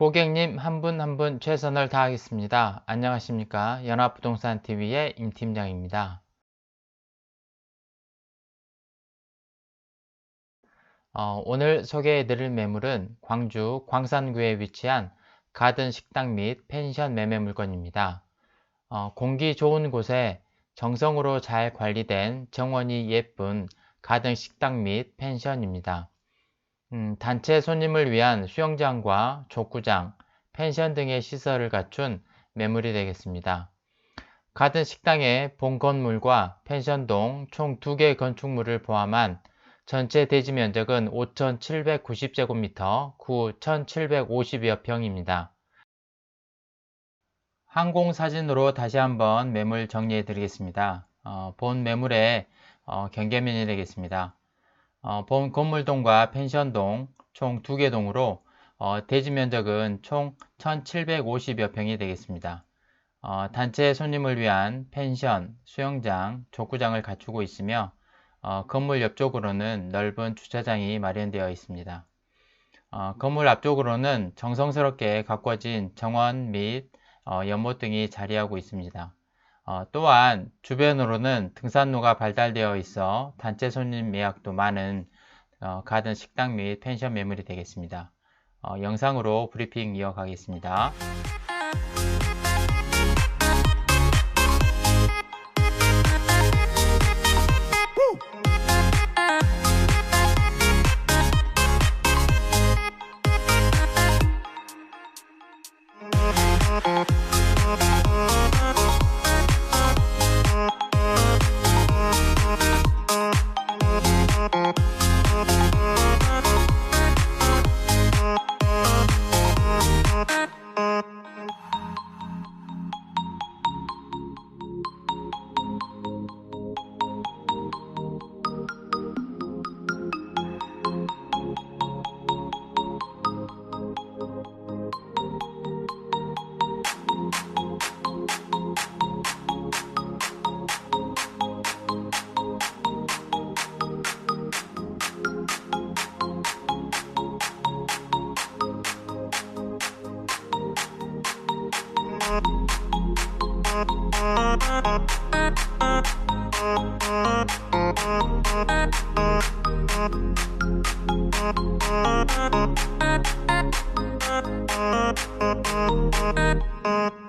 고객님 한분 한 분 최선을 다하겠습니다. 안녕하십니까. 연합부동산TV의 임 팀장입니다. 어, 오늘 소개해드릴 매물은 광주 광산구에 위치한 가든 식당 및 펜션 매매 물건입니다. 어, 공기 좋은 곳에 정성으로 잘 관리된 정원이 예쁜 가든 식당 및 펜션입니다. 음, 단체 손님을 위한 수영장과 족구장, 펜션 등의 시설을 갖춘 매물이 되겠습니다. 가든 식당의 본 건물과 펜션동 총 2개 건축물을 포함한 전체 대지 면적은 5,790제곱미터, 구 1,750여 평입니다. 항공사진으로 다시 한번 매물 정리해 드리겠습니다. 어, 본 매물의 어, 경계면이 되겠습니다. 어, 본 건물동과 펜션동 총 두 개 동으로 어, 대지 면적은 총 1750여 평이 되겠습니다. 어, 단체 손님을 위한 펜션, 수영장, 족구장을 갖추고 있으며 어, 건물 옆쪽으로는 넓은 주차장이 마련되어 있습니다. 어, 건물 앞쪽으로는 정성스럽게 가꿔진 정원 및 어, 연못 등이 자리하고 있습니다. 어, 또한 주변으로는 등산로가 발달되어 있어 단체 손님 예약도 많은 어, 가든 식당 및 펜션 매물이 되겠습니다. 어, 영상으로 브리핑 이어가겠습니다. Thank you.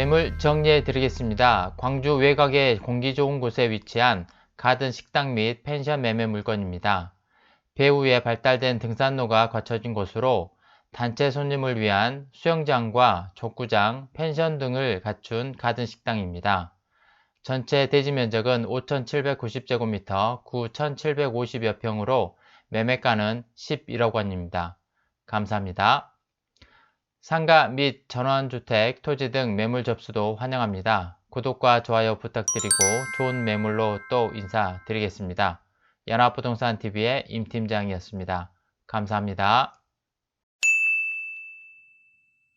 매물 정리해 드리겠습니다. 광주 외곽의 공기 좋은 곳에 위치한 가든 식당 및 펜션 매매 물건입니다. 배후에 발달된 등산로가 갖춰진 곳으로 단체 손님을 위한 수영장과 족구장, 펜션 등을 갖춘 가든 식당입니다. 전체 대지 면적은 5,790제곱미터, 9,750여 평으로 매매가는 11억 원입니다. 감사합니다. 상가 및 전원주택, 토지 등 매물 접수도 환영합니다. 구독과 좋아요 부탁드리고 좋은 매물로 또 인사드리겠습니다. 연합부동산TV의 임팀장이었습니다. 감사합니다.